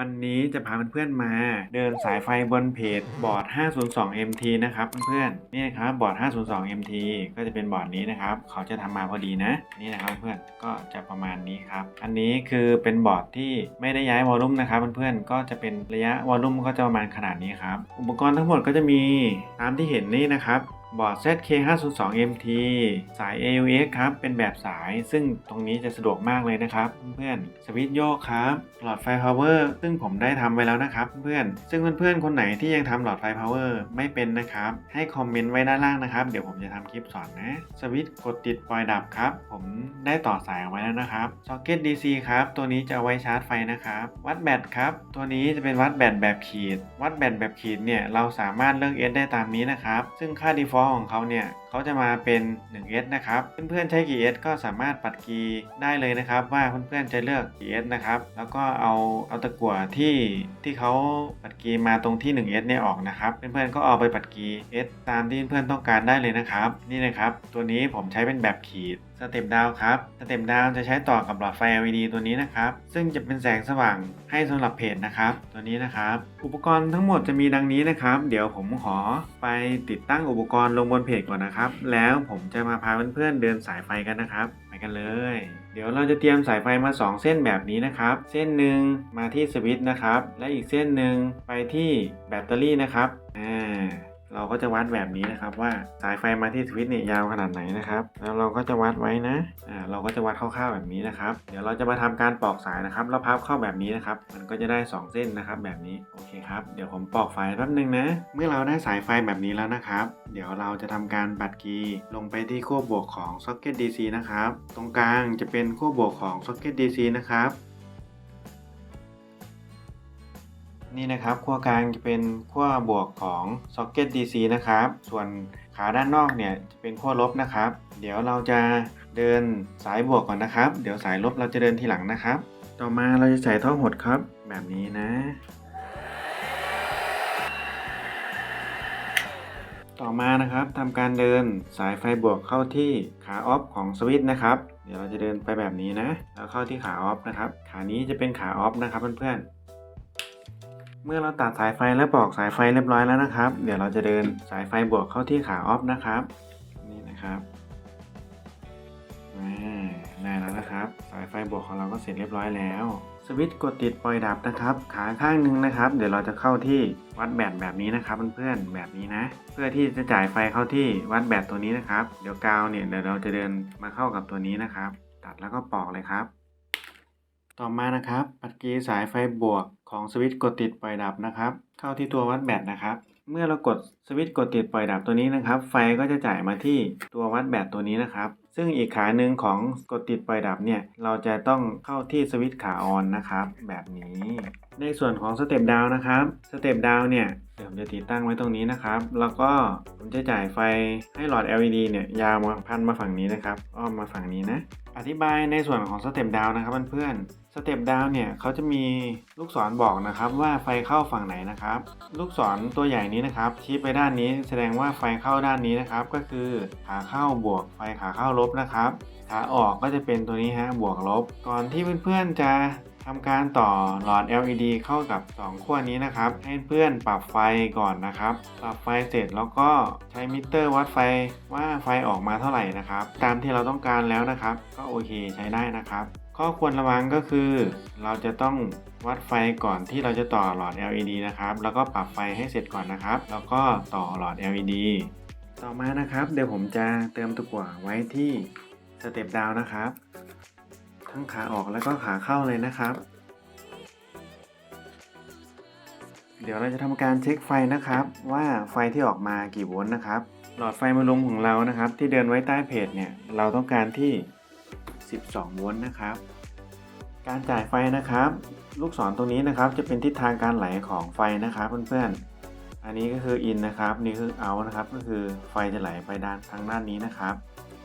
วันนี้จะพาเพื่อนๆมาเดินสายไฟบนเพจบอร์ด 502 MT นะครับเพื่อนๆนี่นะครับบอร์ด 502 MT ก็จะเป็นบอร์ดนี้นะครับ เขาจะทำมาพอดีนะ นี่นะครับเพื่อนก็จะประมาณนี้ครับ อันนี้คือเป็นบอร์ดที่ไม่ได้ย้ายวอลลุ่มนะครับเพื่อนๆก็จะเป็นระยะวอลลุ่มก็จะประมาณขนาดนี้ครับ อุปกรณ์ทั้งหมดก็จะมีตามที่เห็นนี่นะครับ บอร์ด ZK502MT สาย AUX ครับ เป็นแบบสาย ซึ่งตรงนี้จะสะดวกมากเลยนะครับ เพื่อนๆ สวิตช์โยกครับ หลอดไฟ power ซึ่งผมได้ทำไว้แล้วนะครับ เพื่อนๆ ซึ่งเพื่อนๆ คนไหนที่ยังทำหลอดไฟ power ไม่เป็นนะครับ ให้คอมเมนต์ไว้ด้านล่างนะครับ เดี๋ยวผมจะทำคลิปสอนนะ สวิตช์กดติดปล่อยดับครับ ผมได้ต่อสายเอาไว้แล้วนะครับ ซ็อกเก็ต DC ครับ ตัวนี้จะเอาไว้ชาร์จไฟนะครับ วัดแบตครับ ตัวนี้จะเป็นวัดแบตแบบขีด วัดแบตแบบขีดเนี่ย เราสามารถเลือก S ได้ตามนี้นะครับ ซึ่งค่า default ของเขาเนี่ยเขาจะมาเป็น 1S นะครับ เพื่อนๆใช้กี่ S ก็สามารถปัดกีได้เลยนะครับ ว่าเพื่อนๆจะเลือกกี่ S นะครับ แล้วก็เอาเอาตะกั่วที่ที่เขาปัดกีมาตรงที่ 1S เนี่ยออกนะครับ เพื่อนๆก็เอาไปปัดกี S ตามที่เพื่อนๆต้องการได้เลยนะครับ นี่นะครับ ตัวนี้ผมใช้เป็นแบบขีดสเต็ปดาวครับ สเต็ปดาวจะใช้ต่อกับหลอดไฟ LED ตัวนี้นะครับ ซึ่งจะเป็นแสงสว่างให้สำหรับเพจนะครับ ตัวนี้นะครับ อุปกรณ์ทั้งหมดจะมีดังนี้นะครับ เดี๋ยวผมขอไปติดตั้งอุปกรณ์ลงบนเพจก่อนนะครับ แล้วผมจะมาพาเพื่อนๆเดินสายไฟกันนะครับ ไปกันเลย เดี๋ยวเราจะเตรียมสายไฟมา 2 เส้นแบบนี้นะครับ เส้นหนึ่งมาที่สวิตช์นะครับ และอีกเส้นหนึ่งไปที่แบตเตอรี่นะครับ อ่า เราก็จะวัดแบบนี้นะครับว่าสายไฟมาที่สวิตช์เนี่ยยาวขนาดไหนนะครับ แล้วเราก็จะวัดไว้นะอ่าเราก็จะวัดคร่าวๆแบบนี้นะครับ เดี๋ยวเราจะมาทำการปอกสายนะครับแล้วพับเข้าแบบนี้นะครับ มันก็จะได้ 2 เส้นนะครับแบบนี้โอเคครับเดี๋ยวผมปอกไฟแป๊บนึงนะ เมื่อเราได้สายไฟแบบนี้แล้วนะครับ เดี๋ยวเราจะทำการปัดกีลงไปที่ขั้วบวกของซ็อกเก็ต DC นะครับตรงกลางจะเป็นขั้วบวกของซ็อกเก็ต DC นะครับ นี่นะครับขั้วกลางจะเป็นขั้วบวกของซ็อกเก็ต DC นะครับ ส่วนขาด้านนอกเนี่ยจะเป็นขั้วลบนะครับ เดี๋ยวเราจะเดินสายบวกก่อนนะครับ เดี๋ยวสายลบเราจะเดินทีหลังนะครับ ต่อมาเราจะใส่ท่อหดครับ แบบนี้นะ ต่อมานะครับทำการเดินสายไฟบวกเข้าที่ขาออฟของสวิตช์นะครับ เดี๋ยวเราจะเดินไปแบบนี้นะ แล้วเข้าที่ขาออฟนะครับ ขานี้จะเป็นขาออฟนะครับเพื่อนๆ เมื่อเราตัดสายไฟและปลอกสายไฟเรียบร้อยแล้วนะครับ เดี๋ยวเราจะเดินสายไฟบวกเข้าที่ขาออฟนะครับ นี่นะครับอ่าได้แล้วนะครับ สายไฟบวกของเราก็เสร็จเรียบร้อยแล้ว สวิตช์กดติดปล่อยดับนะครับ ขาข้างหนึ่งนะครับ เดี๋ยวเราจะเข้าที่วัดแบตแบบนี้นะครับเพื่อนๆแบบนี้นะ เพื่อที่จะจ่ายไฟเข้าที่วัดแบตตัวนี้นะครับ เดี๋ยวกาวเนี่ยเดี๋ยวเราจะเดินมาเข้ากับตัวนี้นะครับ ตัดแล้วก็ปอกเลยครับ ต่อมานะครับ ปัดกีย์สายไฟบวกของสวิตช์กดติดปล่อยดับนะครับ เข้าที่ตัววัดแบตนะครับ เมื่อเรากดสวิตช์กดติดปล่อยดับตัวนี้นะครับ ไฟก็จะจ่ายมาที่ตัววัดแบตตัวนี้นะครับ ซึ่งอีกขาหนึ่งของกดติดปล่อยดับเนี่ย เราจะต้องเข้าที่สวิตช์ขาออนนะครับ แบบนี้ ในส่วนของสเต็ปดาวนะครับสเต็ปดาวเนี่ยเดี๋ยวผมจะติดตั้งไว้ตรงนี้นะครับ แล้วก็ผมจะจ่ายไฟให้หลอด LED เนี่ยยาวมาพันมาฝั่งนี้นะครับ อ้อมมาฝั่งนี้นะ อธิบายในส่วนของสเต็ปดาวนะครับเพื่อนๆสเต็ปดาวเนี่ยเขาจะมีลูกศรบอกนะครับว่าไฟเข้าฝั่งไหนนะครับ ลูกศรตัวใหญ่นี้นะครับชี้ไปด้านนี้แสดงว่าไฟเข้าด้านนี้นะครับ ก็คือขาเข้าบวกไฟขาเข้าลบนะครับขาออกก็จะเป็นตัวนี้ฮะบวกลบ ก่อนที่เพื่อนๆจะ ทำการต่อหลอด LED เข้ากับ 2 ขั้วนี้นะครับ ให้เพื่อนปรับไฟก่อนนะครับ ปรับไฟเสร็จแล้วก็ใช้มิเตอร์วัดไฟว่าไฟออกมาเท่าไหร่นะครับ ตามที่เราต้องการแล้วนะครับ ก็โอเคใช้ได้นะครับ ข้อควรระวังก็คือ เราจะต้องวัดไฟก่อนที่เราจะต่อหลอด LED นะครับ แล้วก็ปรับไฟให้เสร็จก่อนนะครับ แล้วก็ต่อหลอด LED ต่อมานะครับ เดี๋ยวผมจะเติมตะกั่วไว้ที่สเต็ปดาวนะครับ ทั้งขาออกแล้วก็ขาเข้าเลยนะครับ เดี๋ยวเราจะทำการเช็คไฟนะครับ ว่าไฟที่ออกมากี่โวลต์นะครับ หลอดไฟมาลมของเรานะครับ ที่เดินไว้ใต้เพจเนี่ยเราต้องการที่ 12 โวลต์นะครับ การจ่ายไฟนะครับ ลูกศรตรงนี้นะครับ จะเป็นทิศทางการไหลของไฟนะครับเพื่อนๆอันนี้ก็คือ in นนะครับนี่คือ out นะครับก็คือไฟจะไหลไปด้านทางด้านนี้นะครับ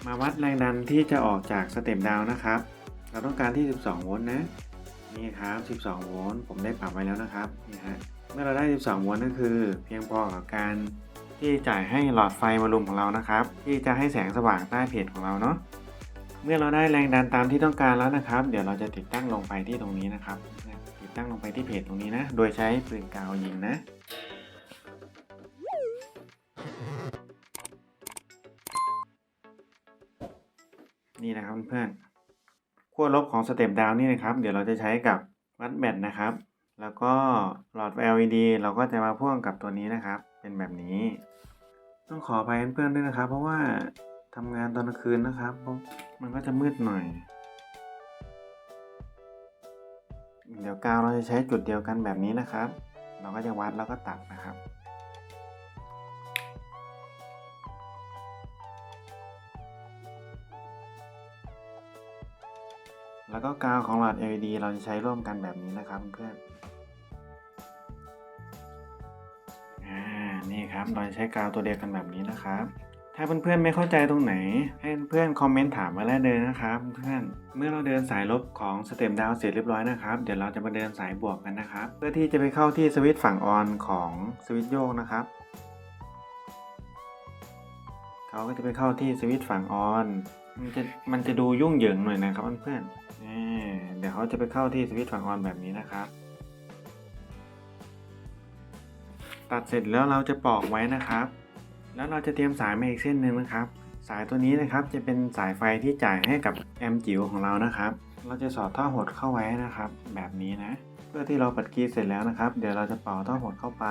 มาวัดแรงดันที่จะออกจากสเต็ปดาวนะครับ เราต้องการที่ 12 โวลต์นะ นี่ครับ 12 โวลต์ ผมได้ปรับไว้แล้วนะครับ นี่ฮะ เมื่อเราได้ 12 โวลต์ก็คือ เพียงพอกับการที่จ่ายให้หลอดไฟมารุมของเรานะครับ ที่จะให้แสงสว่างใต้เพจของเราเนาะ เมื่อเราได้แรงดันตามที่ต้องการแล้วนะครับ เดี๋ยวเราจะติดตั้งลงไปที่ตรงนี้นะครับ ติดดตั้งลงไปที่เพจตรงนี้นะ โดยใช้ปืนกาวยิงนะนี่นะครับเพื่อนๆ ขั้วลบของสเต็ปดาวนี่นะครับ เดี๋ยวเราจะใช้กับวัดแบตนะครับ แล้วก็หลอด LED เราก็จะมาพ่วงกับตัวนี้นะครับ เป็นแบบนี้ ต้องขออภัยเพื่อนๆด้วยนะครับ เพราะว่าทำงานตอนกลางคืนนะครับมันก็จะมืดหน่อย เดี๋ยวกาวเราจะใช้จุดเดียวกันแบบนี้นะครับ เราก็จะวัดแล้วก็ตัดนะครับ แล้วก็กาวของหลอด LED เราจะใช้ร่วมกันแบบนี้นะครับเพื่อนอ่านี่ครับเราจะใช้กาวตัวเดียวกันแบบนี้นะครับ ถ้าเพื่อนๆไม่เข้าใจตรงไหน ให้เพื่อนคอมเมนต์ถามมาได้วเลยนะครับ เพื่อนเมื่อเราเดินสายลบของสเต็มดาวเสร็จเรียบร้อยนะครับ เดี๋ยวเราจะมาเดินสายบวกกันนะครับ เพื่อที่จะไปเข้าที่สวิตช์ฝั่งออนของสวิตช์โยกนะครับเขาก็จะไปเข้าที่สวิตช์ฝั่งออนมันจะมันจะดูยุ่งเหยิงหน่อยนะครับเพื่อนๆ เดี๋ยวเขาจะไปเข้าที่สวิตช์ฝั่งออนแบบนี้นะครับ ตัดเสร็จแล้วเราจะปอกไว้นะครับ แล้วเราจะเตรียมสายมาอีกเส้นหนึ่งนะครับ สายตัวนี้นะครับจะเป็นสายไฟที่จ่ายให้กับแอมจิ๋วของเรานะครับ เราจะสอดท่อหดเข้าไว้นะครับ แบบนี้นะ เพื่อที่เราปัดกีเสร็จแล้วนะครับ เดี๋ยวเราจะเป่าท่อหดเข้าไป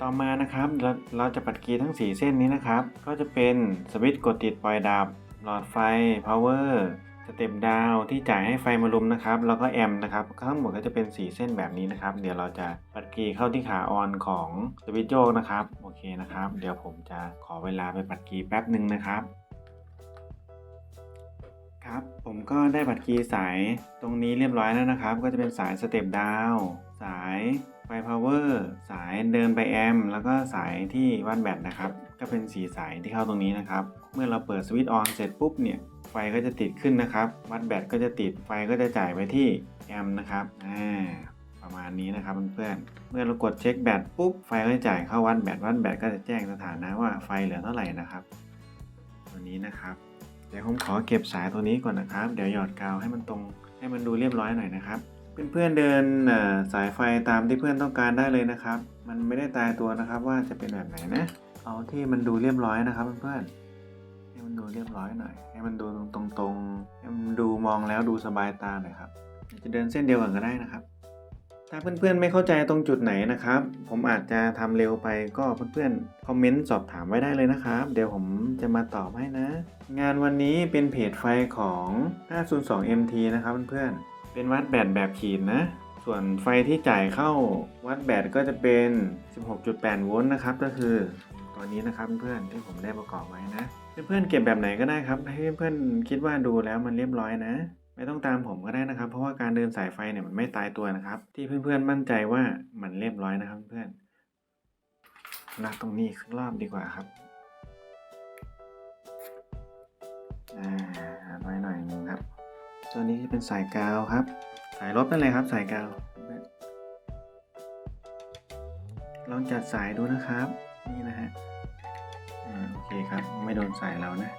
ต่อมานะครับเราเราจะปัดกีทั้ง 4 เส้นนี้นะครับ ก็จะเป็นสวิตช์กดติดปล่อยดับ หลอดไฟ power สเต็ปดาวที่จ่ายให้ไฟมารุมนะครับ แล้วก็แอมนะครับทั้งหมดก็จะเป็น4เส้นแบบนี้นะครับ เดี๋ยวเราจะปัดกีเข้าที่ขาออนของสวิตช์โยกนะครับ โอเคนะครับ เดี๋ยวผมจะขอเวลาไปปัดกีแป๊บหนึ่งนะครับครับผมก็ได้บัตรคีย์สายตรงนี้เรียบร้อยแล้วนะครับ ก็จะเป็นสายสเต็ปดาวสายไฟพาวเวอร์สายเดินไปแอมแล้วก็สายที่วัดแบตนะครับ ก็เป็นสีสายที่เข้าตรงนี้นะครับ เมื่อเราเปิดสวิตช์ออนเสร็จปุ๊บเนี่ย ไฟก็จะติดขึ้นนะครับ วัดแบตก็จะติด ไฟก็จะจ่ายไปที่แอมนะครับ อ่า ประมาณนี้นะครับเพื่อนๆ เมื่อเรากดเช็คแบตปุ๊บ ไฟก็จะจ่ายเข้าวัดแบต วัดแบตก็จะแจ้งสถานะว่าไฟเหลือเท่าไหร่นะครับ ตัวนี้นะครับ เดี๋ยวผมขอเก็บสายตัวนี้ก่อนนะครับ เดี๋ยวหยอดกาวให้มันตรง ให้มันดูเรียบร้อยหน่อยนะครับ เพื่อนๆเดินเอ่อสายไฟตามที่เพื่อนต้องการได้เลยนะครับ มันไม่ได้ตายตัวนะครับว่าจะเป็นแบบไหนนะ เอาที่มันดูเรียบร้อยนะครับเพื่อนๆ เรียบร้อยหน่อย ให้มันดูตรงๆให้มันดูมองแล้วดูสบายตาหน่อยครับ จะเดินเส้นเดียวกันก็ได้นะครับ ถ้าเพื่อนๆไม่เข้าใจตรงจุดไหนนะครับ ผมอาจจะทำเร็วไปก็เพื่อนๆคอมเมนต์สอบถามไว้ได้เลยนะครับ เดี๋ยวผมจะมาตอบให้นะ งานวันนี้เป็นเพจไฟของ 502 MT นะครับเพื่อนๆ เป็นวัดแบตแบบขีดนะส่วนไฟที่จ่ายเข้าวัดแบตก็จะเป็น 16.8 โวลต์นะครับ ก็คือตัวนี้นะครับเพื่อนๆที่ผมได้ประกอบไว้นะ เพื่อนๆเก็บแบบไหนก็ได้ครับ ให้เพื่อนๆคิดว่าดูแล้วมันเรียบร้อยนะ ไม่ต้องตามผมก็ได้นะครับ เพราะว่าการเดินสายไฟเนี่ยมันไม่ตายตัวนะครับ ที่เพื่อนๆมั่นใจว่ามันเรียบร้อยนะครับเพื่อนนัดตรงนี้ขึ้นรอบดีกว่าครับอ่าไว้หน่อยหนึงครับตัวนี้จะเป็นสายกาวครับ สายลบนั่นเลยครับ สายกาวลองจัดสายดูนะครับ นี่นะฮะ เคครับ ไม่โดนสายเรานะ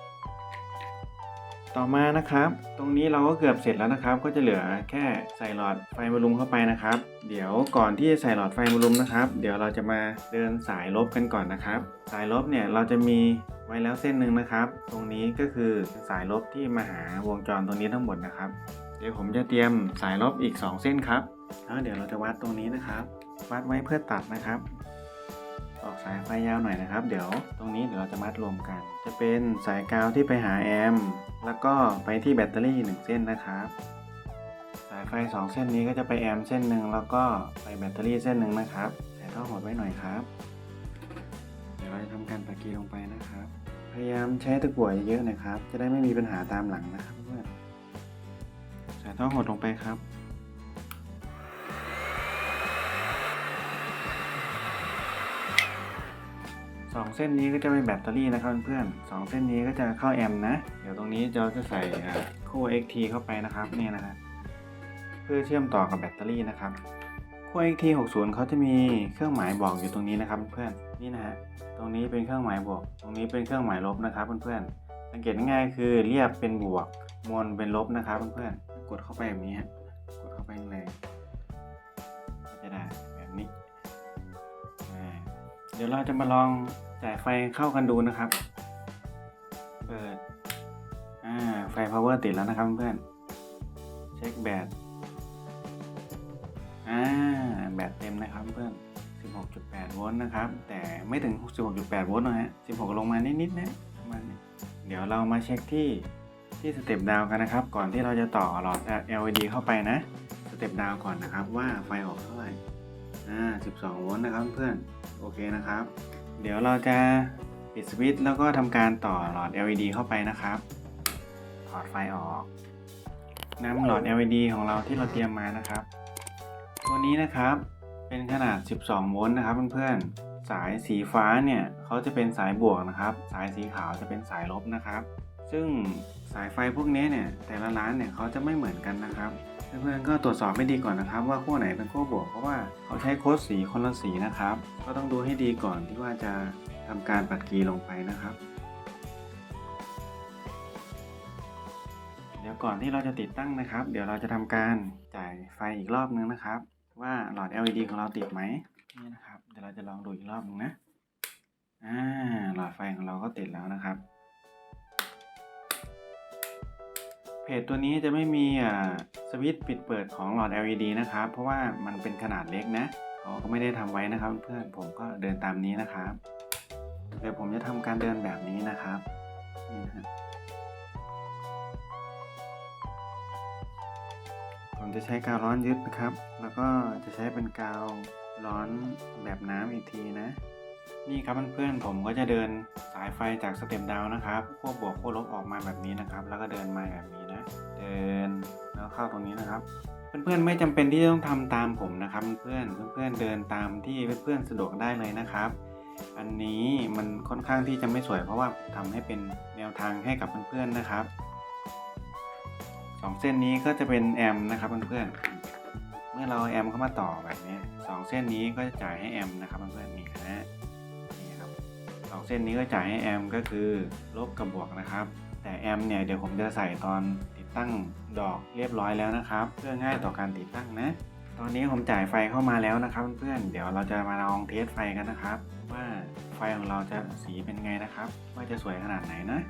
ต่อมานะครับ ตรงนี้เราก็เกือบเสร็จแล้วนะครับ ก็จะเหลือแค่ใส่หลอดไฟมารุมเข้าไปนะครับ เดี๋ยวก่อนที่จะใส่หลอดไฟมารุมนะครับ เดี๋ยวเราจะมาเดินสายลบกันก่อนนะครับ สายลบเนี่ยเราจะมีไว้แล้วเส้นหนึ่งนะครับ ตรงนี้ก็คือสายลบที่มาหาวงจรตรงนี้ทั้งหมดนะครับ เดี๋ยวผมจะเตรียมสายลบอีก 2 เส้นครับแล้วเดี๋ยวเราจะวัดตรงนี้นะครับ วัดไว้เพื่อตัดนะครับ ออกสายไฟยาวหน่อยนะครับ เดี๋ยวตรงนี้เดี๋ยวเราจะมัดรวมกัน จะเป็นสายกาวที่ไปหาแอมป์แล้วก็ไปที่แบตเตอรี่ 1 เส้นนะครับ สายไฟ 2 เส้นนี้ก็จะไปแอมป์เส้นหนึ่งแล้วก็ไปแบตเตอรี่เส้นหนึ่งนะครับใส่ท่อหดไว้หน่อยครับ เดี๋ยวเราจะทำการปักกีลงไปนะครับ พยายามใช้ตะกั่วเยอะๆนะครับ จะได้ไม่มีปัญหาตามหลังนะครับเพื่อนใส่ท่อหดลงไปครับ สองเส้นนี้ก็จะเป็นแบตเตอรี่นะครับเพื่อนๆสองเส้นนี้ก็จะเข้าแอมป์นะ เดี๋ยวตรงนี้เราจะใส่คู่ XT เข้าไปนะครับเนี่ยนะฮะเพื่อเชื่อมต่อกับแบตเตอรี่นะครับคู่ XT 60เขาจะมีเครื่องหมายบอกอยู่ตรงนี้นะครับเพื่อนนี่นะฮะตรงนี้เป็นเครื่องหมายบวก ตรงนี้เป็นเครื่องหมายลบนะครับเพื่อนๆสังเกตง่ายๆคือเรียบเป็นบวกมวลเป็นลบนะครับเพื่อนๆกดเข้าไปแบบนี้ฮะกดเข้าไปเลย ดี๋ยวเราจะมาลองจ่ายไฟเข้ากันดูนะครับ เปิด อ่า ไฟ power ติดแล้วนะครับเพื่อน เช็คแบต อ่า แบตเต็มนะครับเพื่อน 16.8 โวลต์นะครับ แต่ไม่ถึง 16.8 โวลต์นะฮะ 16 ลงมานิดๆนะประมาณนี้เดี๋ยวเรามาเช็คที่ที่สเต็ปดาวกันนะครับ ก่อนที่เราจะต่อหลอด LED เข้าไปนะ สเต็ปดาวก่อนนะครับว่าไฟออกเท่าไหร่ อ่า 12 โวลต์นะครับเพื่อนโอเคนะครับ เดี๋ยวเราจะปิดสวิตช์แล้วก็ทำการต่อหลอด LED เข้าไปนะครับ ถอดไฟออกนำหลอด LED ของเราที่เราเตรียมมานะครับ ตัวนี้นะครับเป็นขนาด 12 โวลต์นะครับเพื่อนๆ สายสีฟ้าเนี่ยเขาจะเป็นสายบวกนะครับ สายสีขาวจะเป็นสายลบนะครับ ซึ่งสายไฟพวกนี้เนี่ยแต่ละร้านเนี่ยเขาจะไม่เหมือนกันนะครับ เพื่อนๆก็ตรวจสอบให้ดีก่อนนะครับ ว่าขั้วไหนเป็นขั้วบวกเพราะว่าเขาใช้โค้ดสีคนละสีนะครับ ก็ต้องดูให้ดีก่อนที่ว่าจะทำการปัดกีลงไปนะครับ เดี๋ยวก่อนที่เราจะติดตั้งนะครับ เดี๋ยวเราจะทำการจ่ายไฟอีกรอบนึงนะครับ ว่าหลอด LED ของเราติดไหมนี่นะครับ เดี๋ยวเราจะลองดูอีกรอบนึงนะอ่าหลอดไฟของเราก็ติดแล้วนะครับ จตัวนี้จะไม่มีสวิตช์ปิดเปิดของหลอด LED นะครับ เพราะว่ามันเป็นขนาดเล็กนะเขาก็ไม่ได้ทำไว้นะครับ เพื่อนผมก็เดินตามนี้นะครับ เดี๋ยวผมจะทำการเดินแบบนี้นะครับนี่นะผมจะใช้กาวร้อนยึดนะครับ แล้วก็จะใช้เป็นกาวร้อนแบบน้ำอีกทีนะ นี่ครับเพื่อนๆผมก็จะเดินสายไฟจากสเต็ปดาวนะครับขั้วบวกขั้วลบออกมาแบบนี้นะครับ แล้วก็เดินมาแบบนี้ เดินแล้วเข้าตรงนี้นะครับ เพื่อนๆไม่จำเป็นที่จะต้องทำตามผมนะครับเพื่อนเพื่อนๆเดินตามที่เพื่อนๆสะดวกได้เลยนะครับ อันนี้มันค่อนข้างที่จะไม่สวย เพราะว่าทำให้เป็นแนวทางให้กับเพื่อนๆนะครับสองเส้นนี้ก็จะเป็นแอมนะครับเพื่อนๆ เมื่อเราแอมเข้ามาต่อแบบนี้สองเส้นนี้ก็จะจ่ายให้แอมนะครับเพื่อนๆนี่นะนี่ครับสองเส้นนี้ก็จ่ายให้แอมก็คือลบกับบวกนะครับ แต่แอมเนี่ยเดี๋ยวผมจะใส่ตอนติดตั้งดอกเรียบร้อยแล้วนะครับ เพื่อง่ายต่อการติดตั้งนะ ตอนนี้ผมจ่ายไฟเข้ามาแล้วนะครับเพื่อนๆเดี๋ยวเราจะมาลองเทสไฟกันนะครับ ว่าไฟของเราจะสีเป็นไงนะครับ ว่าจะสวยขนาดไหนนะ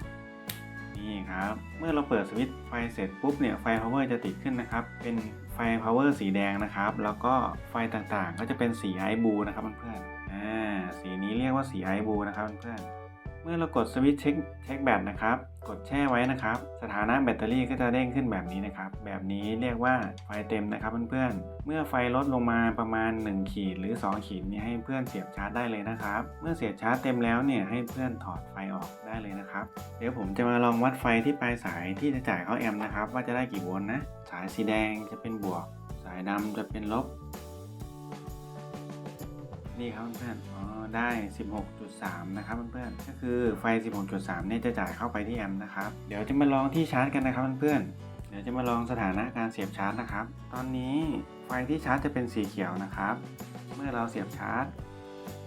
นี่ครับเมื่อเราเปิดสวิตช์ไฟเสร็จปุ๊บเนี่ยไฟ power จะติดขึ้นนะครับ เป็นไฟ power สีแดงนะครับ แล้วก็ไฟต่างๆ ก็จะเป็นสีไอบูนะครับเพื่อนๆอ่าสีนี้เรียกว่าสีไอบูนะครับเพื่อนๆ เมื่อเรากดสวิตช์เช็คเช็คแบตนะครับ กดแช่ไว้นะครับ สถานะแบตเตอรี่ก็จะเด้งขึ้นแบบนี้นะครับ แบบนี้เรียกว่าไฟเต็มนะครับเพื่อนๆ เมื่อไฟลดลงมาประมาณ 1 ขีดหรือ 2 ขีดนี่ให้เพื่อนเสียบชาร์จได้เลยนะครับ เมื่อเสียบชาร์จเต็มแล้วเนี่ยให้เพื่อนถอดไฟออกได้เลยนะครับ เดี๋ยวผมจะมาลองวัดไฟที่ปลายสายที่จะจ่ายเข้าแอมนะครับ ว่าจะได้กี่โวลต์นะ สายสีแดงจะเป็นบวก สายดำจะเป็นลบ นี่ครับเพื่อนๆ ได้ 16.3 นะครับเพื่อนๆ ก็คือไฟ 16.3 เนี่ยจะจ่ายเข้าไปที่แอมป์นะครับ เดี๋ยวจะมาลองที่ชาร์จกันนะครับเพื่อนๆ เดี๋ยวจะมาลองสถานะการเสียบชาร์จนะครับ ตอนนี้ไฟที่ชาร์จจะเป็นสีเขียวนะครับ เมื่อเราเสียบชาร์จ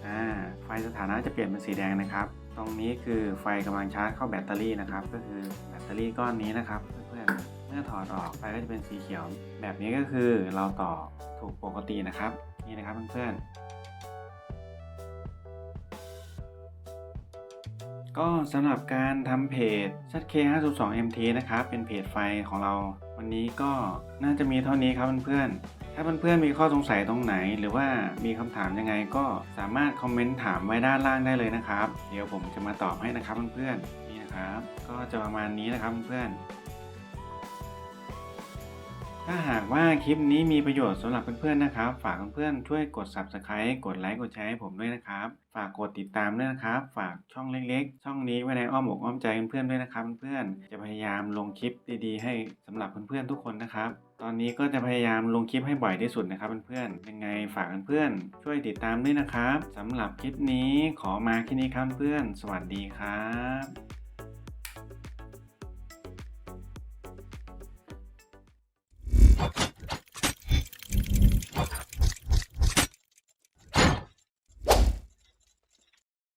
อ่าไฟสถานะจะเปลี่ยนเป็นสีแดงนะครับ ตรงนี้คือไฟกำลังชาร์จเข้าแบตเตอรี่นะครับ ก็คือแบตเตอรี่ก้อนนี้นะครับเพื่อนๆ เมื่อถอดออกไฟก็จะเป็นสีเขียว แบบนี้ก็คือเราต่อถูกปกตินะครับ นี่นะครับเพื่อนๆ ก็สำหรับการทำเพจ ZK502MT นะครับ เป็นเพจไฟของเรา วันนี้ก็น่าจะมีเท่านี้ครับเพื่อนๆ ถ้าเพื่อนๆมีข้อสงสัยตรงไหน หรือว่ามีคำถามยังไงก็สามารถคอมเมนต์ถามไว้ด้านล่างได้เลยนะครับ เดี๋ยวผมจะมาตอบให้นะครับเพื่อนๆ นี่นะครับ ก็จะประมาณนี้นะครับเพื่อนๆ ถ้าหากว่าคลิปนี้มีประโยชน์สำหรับเพื่อนๆนะครับ ฝากเพื่อนๆช่วยกด subscribe กดไลค์กดแชร์ให้ผมด้วยนะครับ ฝากกดติดตามด้วยนะครับ ฝากช่องเล็กๆ ช่องนี้ไว้ในอ้อมอกอ้อมใจเพื่อนๆด้วยนะครับเพื่อนๆจะพยายามลงคลิปดีๆ ให้สำหรับเพื่อนๆทุกคนนะครับ ตอนนี้ก็จะพยายามลงคลิปให้บ่อยที่สุดนะครับเพื่อนๆยังไงฝากเพื่อนๆช่วยติดตามด้วยนะครับสำหรับคลิปนี้ขอมาแค่นี้ครับเพื่อนสวัสดีครับ